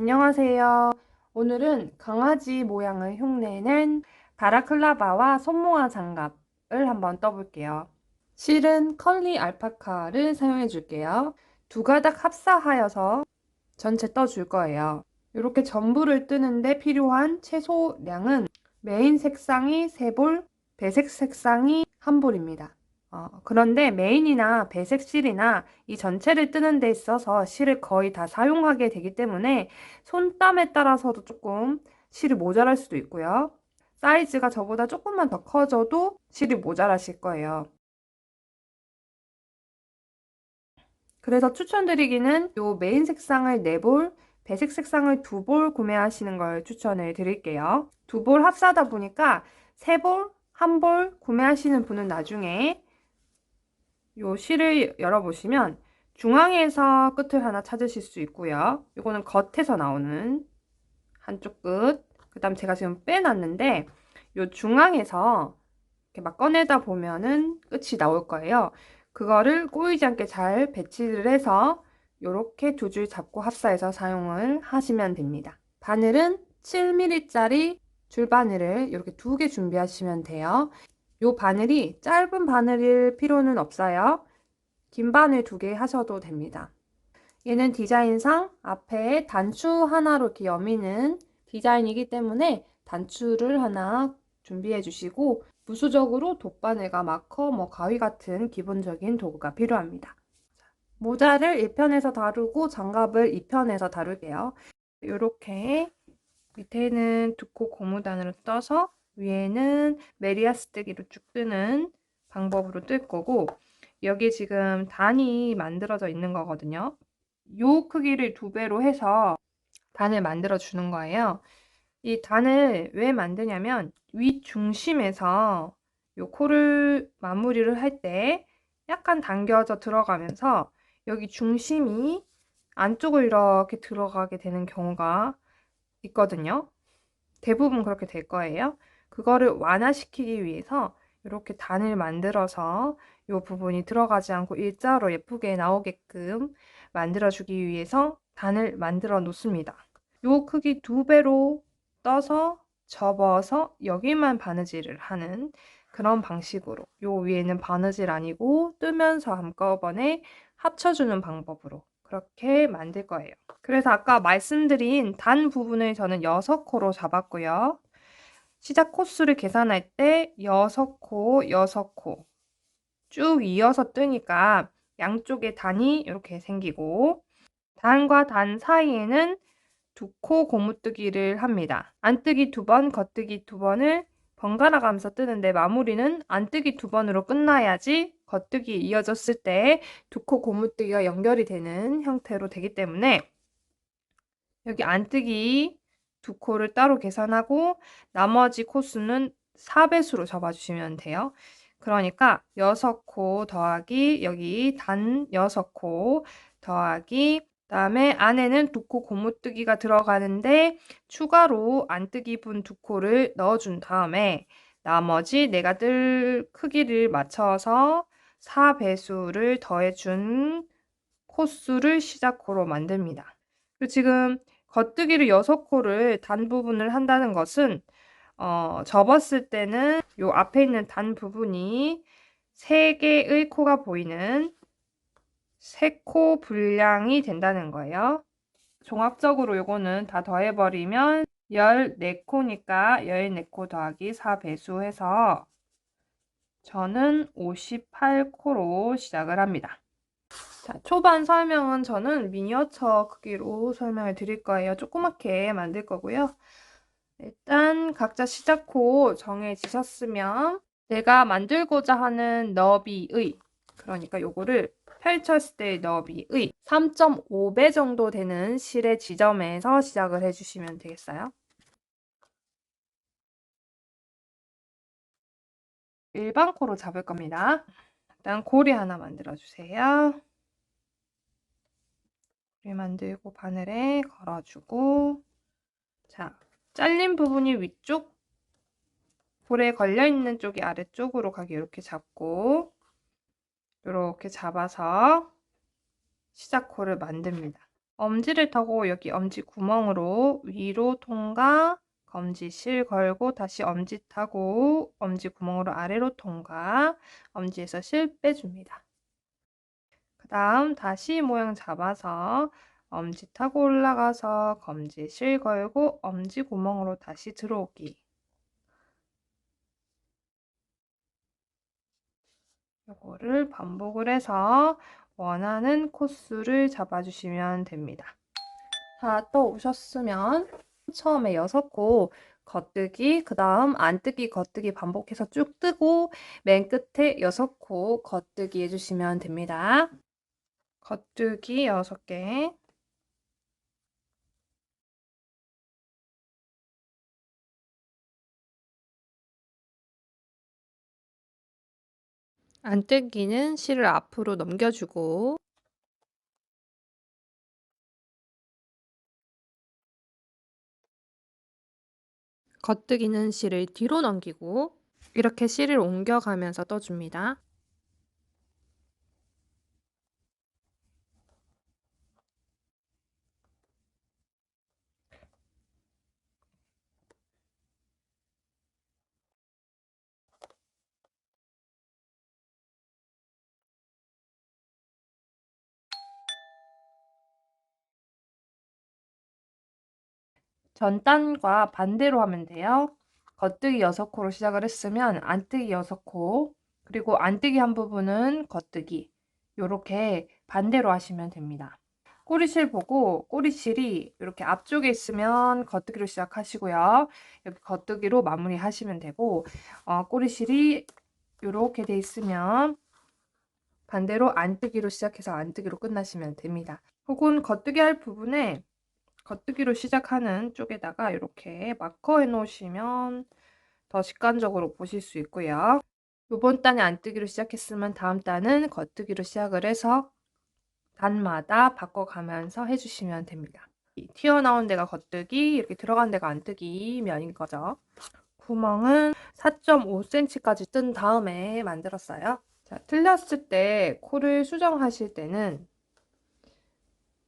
안녕하세요. 오늘은 강아지 모양을 흉내낸 바라클라바와 손모아 장갑을 한번 떠볼게요. 실은 컬리 알파카를 사용해 줄게요. 두 가닥 합사하여서 전체 떠줄 거예요. 이렇게 전부를 뜨는데 필요한 최소량은 메인 색상이 3볼, 배색 색상이 1볼입니다. 어, 그런데 메인이나 배색 실이나 이 전체를 뜨는 데 있어서 실을 거의 다 사용하게 되기 때문에 손땀에 따라서도 조금 실이 모자랄 수도 있고요. 사이즈가 저보다 조금만 더 커져도 실이 모자라실 거예요. 그래서 추천드리기는 요 메인 색상을 4볼, 배색 색상을 2볼 구매하시는 걸 추천을 드릴게요. 2볼 합사다 보니까 3볼, 1볼 구매하시는 분은 나중에 요 실을 열어보시면 중앙에서 끝을 하나 찾으실 수 있고요. 이거는 겉에서 나오는 한쪽 끝. 그 다음 제가 지금 빼놨는데 요 중앙에서 이렇게 막 꺼내다 보면은 끝이 나올 거예요. 그거를 꼬이지 않게 잘 배치를 해서 이렇게 두 줄 잡고 합사해서 사용을 하시면 됩니다. 바늘은 7mm짜리 줄바늘을 이렇게 두 개 준비하시면 돼요. 요 바늘이 짧은 바늘일 필요는 없어요. 긴 바늘 두 개 하셔도 됩니다. 얘는 디자인상 앞에 단추 하나로 이렇게 여미는 디자인이기 때문에 단추를 하나 준비해 주시고 부수적으로 돗바늘과 마커, 뭐 가위 같은 기본적인 도구가 필요합니다. 모자를 1편에서 다루고 장갑을 2편에서 다룰게요. 이렇게 밑에는 두코 고무단으로 떠서 위에는 메리아스 뜨기로 쭉 뜨는 방법으로 뜰 거고 여기 지금 단이 만들어져 있는 거거든요. 요 크기를 두 배로 해서 단을 만들어 주는 거예요. 이 단을 왜 만드냐면 위 중심에서 요 코를 마무리를 할 때 약간 당겨져 들어가면서 여기 중심이 안쪽으로 이렇게 들어가게 되는 경우가 있거든요. 대부분 그렇게 될 거예요. 그거를 완화시키기 위해서 이렇게 단을 만들어서 이 부분이 들어가지 않고 일자로 예쁘게 나오게끔 만들어주기 위해서 단을 만들어 놓습니다. 이 크기 두 배로 떠서 접어서 여기만 바느질을 하는 그런 방식으로 요 위에는 바느질 아니고 뜨면서 한꺼번에 합쳐주는 방법으로 그렇게 만들 거예요. 그래서 아까 말씀드린 단 부분을 저는 6코로 잡았고요. 시작 코수를 계산할 때 6코, 6코 쭉 이어서 뜨니까 양쪽에 단이 이렇게 생기고 단과 단 사이에는 두 코 고무뜨기를 합니다. 안뜨기 두 번, 겉뜨기 두 번을 번갈아 가면서 뜨는데 마무리는 안뜨기 두 번으로 끝나야지 겉뜨기 이어졌을 때 두 코 고무뜨기가 연결이 되는 형태로 되기 때문에 여기 안뜨기 두 코를 따로 계산하고 나머지 코수는 4배수로 잡아주시면 돼요. 그러니까 6코 더하기 여기 단 6코 더하기 그다음에 안에는 두 코 고무뜨기가 들어가는데 추가로 안뜨기 분 두 코를 넣어준 다음에 나머지 내가 뜰 크기를 맞춰서 4배수를 더해준 코수를 시작코로 만듭니다. 그리고 지금 겉뜨기를 6코를 단 부분을 한다는 것은 어, 접었을 때는 요 앞에 있는 단 부분이 3개의 코가 보이는 3코 분량이 된다는 거예요. 종합적으로 요거는 다 더해버리면 14코니까 14코 더하기 4배수 해서 저는 58코로 시작을 합니다. 자, 초반 설명은 저는 미니어처 크기로 설명을 드릴 거예요. 조그맣게 만들 거고요. 일단 각자 시작코 정해지셨으면 내가 만들고자 하는 너비의 그러니까 요거를 펼쳤을 때의 너비의 3.5배 정도 되는 실의 지점에서 시작을 해주시면 되겠어요. 일반 코로 잡을 겁니다. 일단 고리 하나 만들어 주세요. 고리 만들고 바늘에 걸어주고 자 잘린 부분이 위쪽 볼에 걸려있는 쪽이 아래쪽으로 가게 이렇게 잡고 이렇게 잡아서 시작코를 만듭니다. 엄지를 타고 여기 엄지 구멍으로 위로 통과, 검지 실 걸고 다시 엄지 타고 엄지 구멍으로 아래로 통과, 엄지에서 실 빼줍니다. 그 다음 다시 모양 잡아서 엄지 타고 올라가서 검지 실 걸고 엄지 구멍으로 다시 들어오기. 요거를 반복을 해서 원하는 코스를 잡아주시면 됩니다. 자, 또 오셨으면 처음에 여섯 코 겉뜨기, 그 다음 안뜨기, 겉뜨기 반복해서 쭉 뜨고 맨 끝에 여섯 코 겉뜨기 해주시면 됩니다. 겉뜨기 여섯 개. 안뜨기는 실을 앞으로 넘겨주고 겉뜨기는 실을 뒤로 넘기고 이렇게 실을 옮겨가면서 떠줍니다. 전단과 반대로 하면 돼요. 겉뜨기 6코로 시작을 했으면 안뜨기 6코, 그리고 안뜨기 한 부분은 겉뜨기. 요렇게 반대로 하시면 됩니다. 꼬리실 보고 꼬리실이 이렇게 앞쪽에 있으면 겉뜨기로 시작하시고요. 여기 겉뜨기로 마무리 하시면 되고 어, 꼬리실이 이렇게 돼 있으면 반대로 안뜨기로 시작해서 안뜨기로 끝나시면 됩니다. 혹은 겉뜨기 할 부분에 겉뜨기로 시작하는 쪽에다가 이렇게 마커 해 놓으시면 더 직관적으로 보실 수 있고요. 이번 단에 안뜨기로 시작했으면 다음 단은 겉뜨기로 시작을 해서 단마다 바꿔가면서 해주시면 됩니다. 튀어나온 데가 겉뜨기, 이렇게 들어간 데가 안뜨기 면인 거죠. 구멍은 4.5cm까지 뜬 다음에 만들었어요. 자, 틀렸을 때 코를 수정하실 때는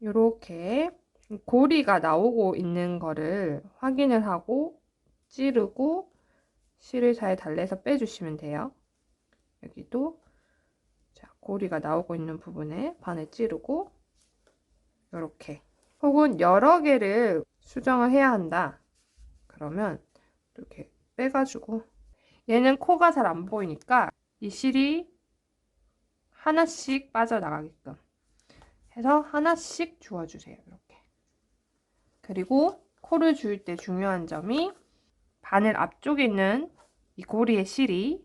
이렇게 고리가 나오고 있는 거를 확인을 하고 찌르고 실을 잘 달래서 빼주시면 돼요. 여기도 자, 고리가 나오고 있는 부분에 바늘 찌르고 이렇게 혹은 여러 개를 수정을 해야 한다. 그러면 이렇게 빼가지고 얘는 코가 잘 안 보이니까 이 실이 하나씩 빠져나가게끔 해서 하나씩 주워주세요. 이렇게. 그리고 코를 줄때 중요한 점이 바늘 앞쪽에 있는 이 고리의 실이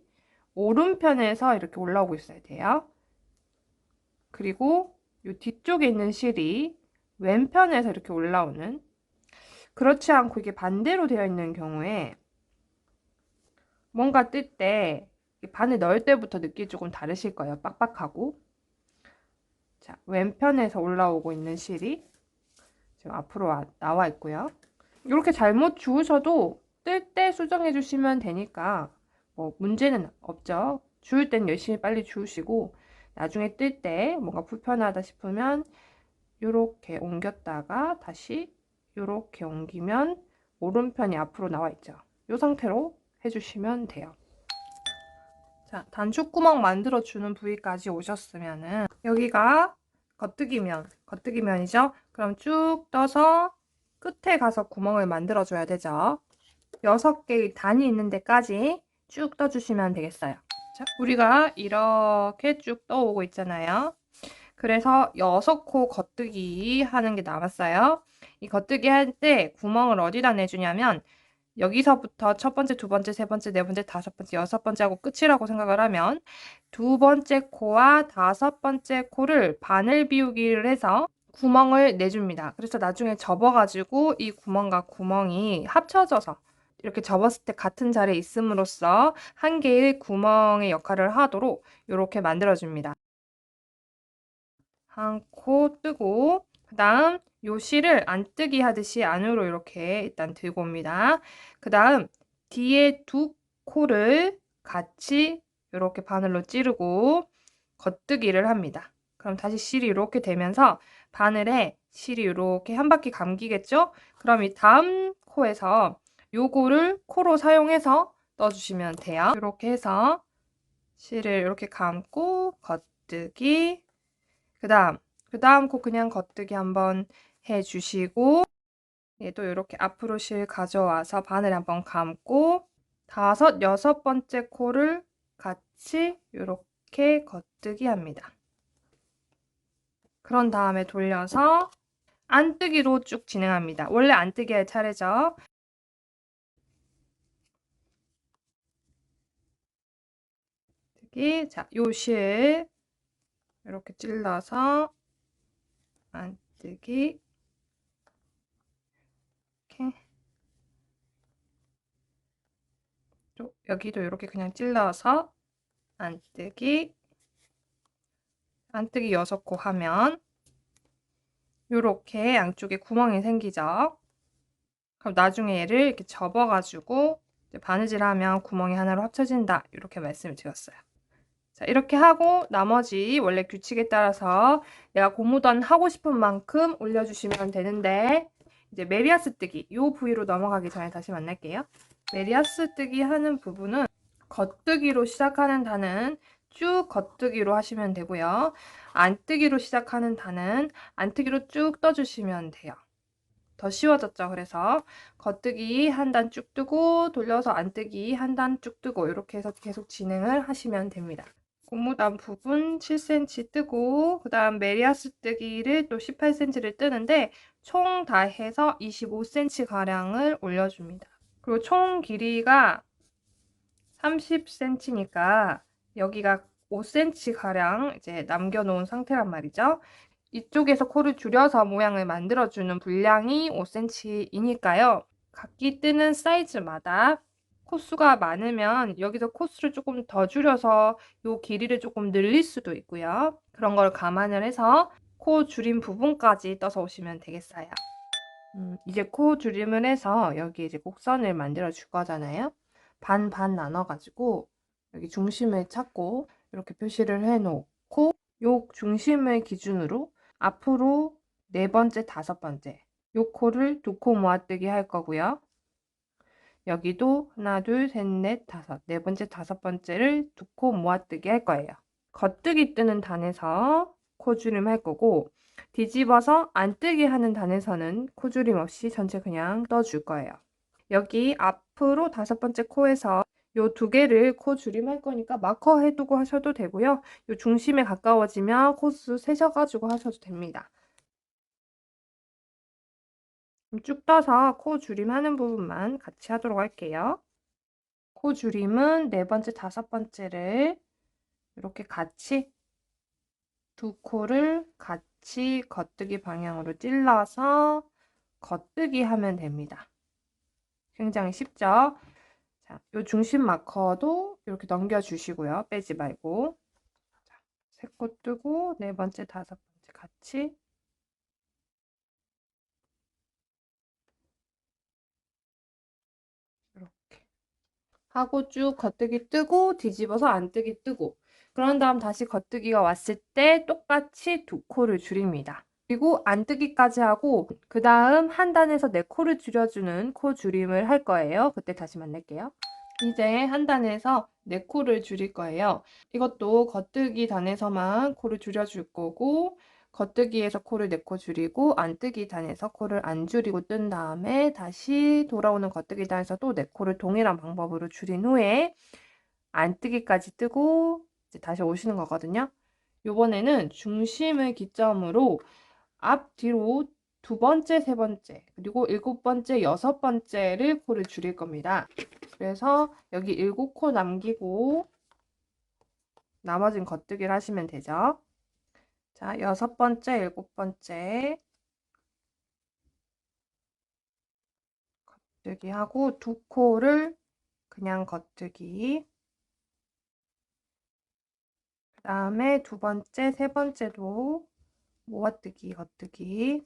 오른편에서 이렇게 올라오고 있어야 돼요. 그리고 이 뒤쪽에 있는 실이 왼편에서 이렇게 올라오는 그렇지 않고 이게 반대로 되어 있는 경우에 뭔가 뜰 때 바늘 넣을 때부터 느낌이 조금 다르실 거예요. 빡빡하고 자 왼편에서 올라오고 있는 실이 지금 앞으로 와, 나와 있고요. 이렇게 잘못 주우셔도 뜰 때 수정해 주시면 되니까 뭐 문제는 없죠. 주울 땐 열심히 빨리 주우시고 나중에 뜰 때 뭔가 불편하다 싶으면 이렇게 옮겼다가 다시 이렇게 옮기면 오른편이 앞으로 나와 있죠. 이 상태로 해주시면 돼요. 자, 단축구멍 만들어주는 부위까지 오셨으면은 여기가 겉뜨기면, 겉뜨기면이죠? 그럼 쭉 떠서 끝에 가서 구멍을 만들어줘야 되죠. 6개의 단이 있는 데까지 쭉 떠주시면 되겠어요. 자, 우리가 이렇게 쭉 떠오고 있잖아요. 그래서 6코 겉뜨기 하는 게 남았어요. 이 겉뜨기 할 때 구멍을 어디다 내주냐면 여기서부터 첫 번째, 두 번째, 세 번째, 네 번째, 다섯 번째, 여섯 번째 하고 끝이라고 생각을 하면 두 번째 코와 다섯 번째 코를 바늘 비우기를 해서 구멍을 내줍니다. 그래서 나중에 접어가지고 이 구멍과 구멍이 합쳐져서 이렇게 접었을 때 같은 자리에 있음으로써 한 개의 구멍의 역할을 하도록 이렇게 만들어줍니다. 한 코 뜨고 그 다음 요 실을 안 뜨기 하듯이 안으로 이렇게 일단 들고 옵니다. 그 다음 뒤에 두 코를 같이 이렇게 바늘로 찌르고 겉뜨기를 합니다. 그럼 다시 실이 이렇게 되면서 바늘에 실이 이렇게 한 바퀴 감기겠죠? 그럼 이 다음 코에서 요거를 코로 사용해서 떠주시면 돼요. 이렇게 해서 실을 이렇게 감고 겉뜨기 그 다음 그 다음 코 그냥 겉뜨기 한번 해주시고 얘도 이렇게 앞으로 실 가져와서 바늘 한번 감고 다섯 여섯 번째 코를 같이 이렇게 겉뜨기 합니다. 그런 다음에 돌려서 안뜨기로 쭉 진행합니다. 원래 안뜨기 할 차례죠. 뜨기. 자, 요 실 이렇게 찔러서 안뜨기. 이렇게. 또 여기도 이렇게 그냥 찔러서 안뜨기. 안뜨기 6코 하면 이렇게 양쪽에 구멍이 생기죠. 그럼 나중에 얘를 이렇게 접어가지고 바느질하면 구멍이 하나로 합쳐진다. 이렇게 말씀을 드렸어요. 자, 이렇게 하고 나머지 원래 규칙에 따라서 내가 고무단 하고 싶은 만큼 올려주시면 되는데 이제 메리아스 뜨기 이 부위로 넘어가기 전에 다시 만날게요. 메리아스 뜨기 하는 부분은 겉뜨기로 시작하는 단은 쭉 겉뜨기로 하시면 되고요. 안뜨기로 시작하는 단은 안뜨기로 쭉 떠주시면 돼요. 더 쉬워졌죠. 그래서 겉뜨기 한 단 쭉 뜨고 돌려서 안뜨기 한 단 쭉 뜨고 이렇게 해서 계속 진행을 하시면 됩니다. 고무단 부분 7cm 뜨고 그 다음 메리아스 뜨기를 또 18cm를 뜨는데 총 다 해서 25cm 가량을 올려줍니다. 그리고 총 길이가 30cm니까 여기가 5cm 가량 이제 남겨놓은 상태란 말이죠. 이쪽에서 코를 줄여서 모양을 만들어주는 분량이 5cm이니까요. 각기 뜨는 사이즈마다 코수가 많으면 여기서 코수를 조금 더 줄여서 이 길이를 조금 늘릴 수도 있고요. 그런 걸 감안을 해서 코 줄임 부분까지 떠서 오시면 되겠어요. 음, 이제 코 줄임을 해서 여기 이제 곡선을 만들어 줄 거잖아요. 반 반 나눠 가지고 여기 중심을 찾고 이렇게 표시를 해 놓고 요 중심을 기준으로 앞으로 네 번째, 다섯 번째 요 코를 두 코 모아뜨기 할 거고요. 여기도 하나, 둘, 셋, 넷, 다섯 네 번째, 다섯 번째를 두 코 모아뜨기 할 거예요. 겉뜨기 뜨는 단에서 코 줄임 할 거고 뒤집어서 안뜨기 하는 단에서는 코줄임 없이 전체 그냥 떠줄 거예요. 여기 앞으로 다섯 번째 코에서 요 두 개를 코 줄임할 거니까 마커 해두고 하셔도 되고요. 요 중심에 가까워지면 코수 세셔가지고 하셔도 됩니다. 쭉 떠서 코 줄임하는 부분만 같이 하도록 할게요. 코 줄임은 네 번째, 다섯 번째를 이렇게 같이 두 코를 같이 겉뜨기 방향으로 찔러서 겉뜨기 하면 됩니다. 굉장히 쉽죠? 자, 요 중심 마커도 이렇게 넘겨주시고요. 빼지 말고. 자, 세코 뜨고 네 번째, 다섯 번째 같이 이렇게 하고 쭉 겉뜨기 뜨고 뒤집어서 안뜨기 뜨고 그런 다음 다시 겉뜨기가 왔을 때 똑같이 두 코를 줄입니다. 그리고 안뜨기까지 하고 그 다음 한 단에서 네 코를 줄여주는 코 줄임을 할 거예요. 그때 다시 만날게요. 이제 한 단에서 네 코를 줄일 거예요. 이것도 겉뜨기 단에서만 코를 줄여줄 거고 겉뜨기에서 코를 네 코 줄이고 안뜨기 단에서 코를 안 줄이고 뜬 다음에 다시 돌아오는 겉뜨기 단에서 또 네 코를 동일한 방법으로 줄인 후에 안뜨기까지 뜨고 이제 다시 오시는 거거든요. 요번에는 중심을 기점으로 앞, 뒤로 두 번째, 세 번째, 그리고 일곱 번째, 여섯 번째를 코를 줄일 겁니다. 그래서 여기 일곱 코 남기고 나머진 겉뜨기를 하시면 되죠. 자, 여섯 번째, 일곱 번째 겉뜨기 하고 두 코를 그냥 겉뜨기 그 다음에 두 번째, 세 번째도 모아뜨기, 겉뜨기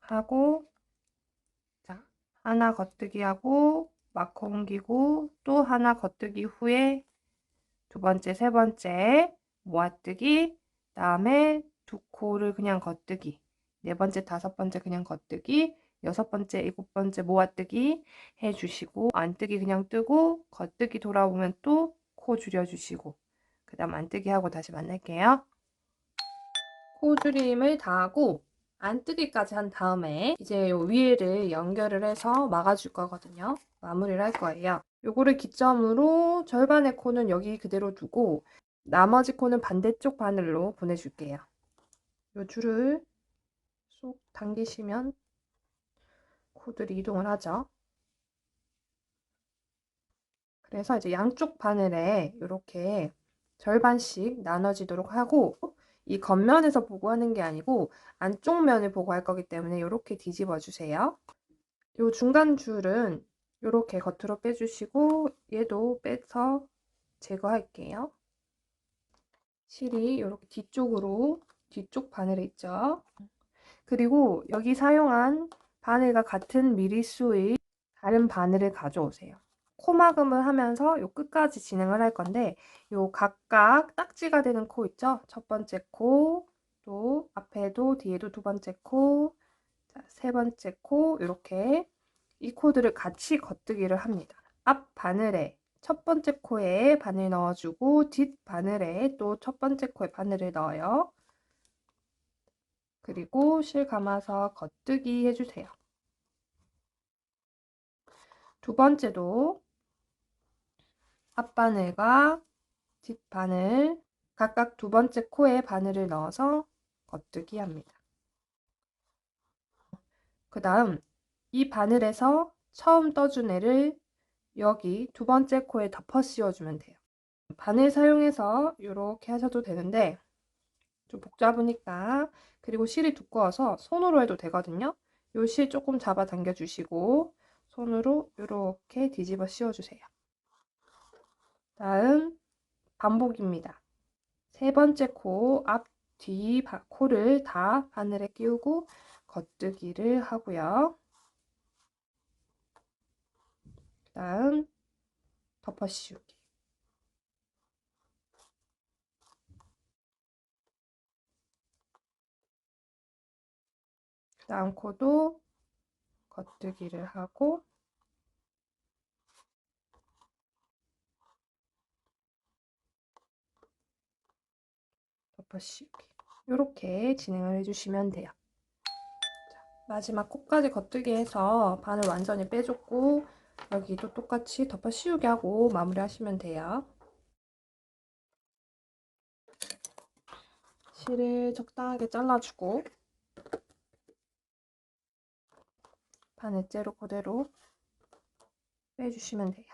하고 자 하나 겉뜨기 하고 마커 옮기고 또 하나 겉뜨기 후에 두 번째, 세 번째 모아뜨기 다음에 두 코를 그냥 겉뜨기. 네 번째, 다섯 번째 그냥 겉뜨기. 여섯 번째, 일곱 번째 모아뜨기 해주시고 안뜨기 그냥 뜨고 겉뜨기 돌아오면 또 코 줄여주시고 그 다음 안뜨기 하고 다시 만날게요. 코 줄임을 다 하고 안뜨기까지 한 다음에 이제 요 위에를 연결을 해서 막아줄 거거든요. 마무리를 할 거예요. 요거를 기점으로 절반의 코는 여기 그대로 두고 나머지 코는 반대쪽 바늘로 보내줄게요. 요 줄을 쏙 당기시면 코들이 이동을 하죠. 그래서 이제 양쪽 바늘에 이렇게 절반씩 나눠지도록 하고 이 겉면에서 보고 하는 게 아니고 안쪽 면을 보고 할 거기 때문에 이렇게 뒤집어 주세요. 요 중간 줄은 이렇게 겉으로 빼주시고 얘도 빼서 제거할게요. 실이 이렇게 뒤쪽으로 뒤쪽 바늘에 있죠. 그리고 여기 사용한 바늘과 같은 미리수의 다른 바늘을 가져오세요. 코막음을 하면서 요 끝까지 진행을 할 건데 요 각각 딱지가 되는 코 있죠? 첫 번째 코, 또 앞에도 뒤에도 두 번째 코, 자, 세 번째 코 이렇게 이 코들을 같이 겉뜨기를 합니다. 앞 바늘에 첫 번째 코에 바늘 넣어주고 뒷 바늘에 또 첫 번째 코에 바늘을 넣어요. 그리고 실 감아서 겉뜨기 해주세요. 두 번째도 앞바늘과 뒷바늘 각각 두 번째 코에 바늘을 넣어서 겉뜨기 합니다. 그 다음 이 바늘에서 처음 떠준 애를 여기 두 번째 코에 덮어 씌워주면 돼요. 바늘 사용해서 이렇게 하셔도 되는데 좀 복잡하니까 그리고 실이 두꺼워서 손으로 해도 되거든요. 요 실 조금 잡아 당겨 주시고 손으로 이렇게 뒤집어 씌워주세요. 다음 반복입니다. 세 번째 코, 앞, 뒤 코를 다 바늘에 끼우고 겉뜨기를 하고요. 다음 덮어 씌우기. 다음 코도 겉뜨기를 하고 덮어 씌우기 이렇게 진행을 해주시면 돼요. 자, 마지막 코까지 겉뜨기 해서 바늘 완전히 빼줬고 여기도 똑같이 덮어 씌우기 하고 마무리 하시면 돼요. 실을 적당하게 잘라주고 바늘째로 그대로 빼주시면 돼요.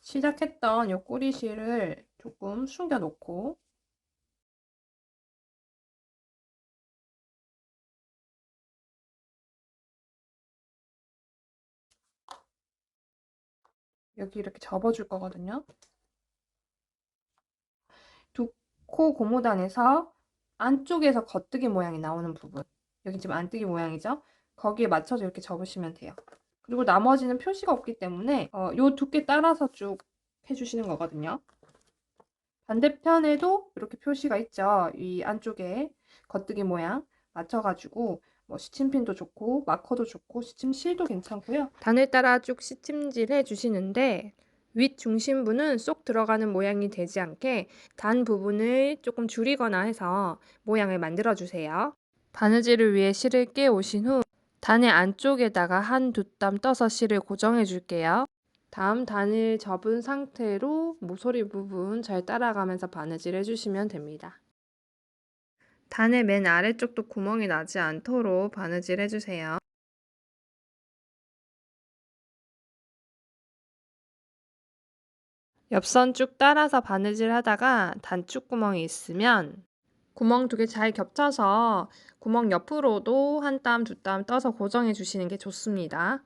시작했던 이 꼬리실을 조금 숨겨 놓고 여기 이렇게 접어줄 거거든요. 두 코 고무단에서 안쪽에서 겉뜨기 모양이 나오는 부분 여기 지금 안뜨기 모양이죠? 거기에 맞춰서 이렇게 접으시면 돼요. 그리고 나머지는 표시가 없기 때문에 어, 요 두께 따라서 쭉 해주시는 거거든요. 반대편에도 이렇게 표시가 있죠. 이 안쪽에 겉뜨기 모양 맞춰가지고 뭐 시침핀도 좋고 마커도 좋고 시침실도 괜찮고요. 단을 따라 쭉 시침질 해주시는데 윗 중심부는 쏙 들어가는 모양이 되지 않게 단 부분을 조금 줄이거나 해서 모양을 만들어 주세요. 바느질을 위해 실을 깨 오신 후 단의 안쪽에다가 한 두 땀 떠서 실을 고정해 줄게요. 다음 단을 접은 상태로 모서리 부분 잘 따라가면서 바느질 해주시면 됩니다. 단의 맨 아래쪽도 구멍이 나지 않도록 바느질 해주세요. 옆선 쭉 따라서 바느질 하다가 단축 구멍이 있으면 구멍 두 개 잘 겹쳐서 구멍 옆으로도 한 땀, 두 땀 떠서 고정해 주시는 게 좋습니다.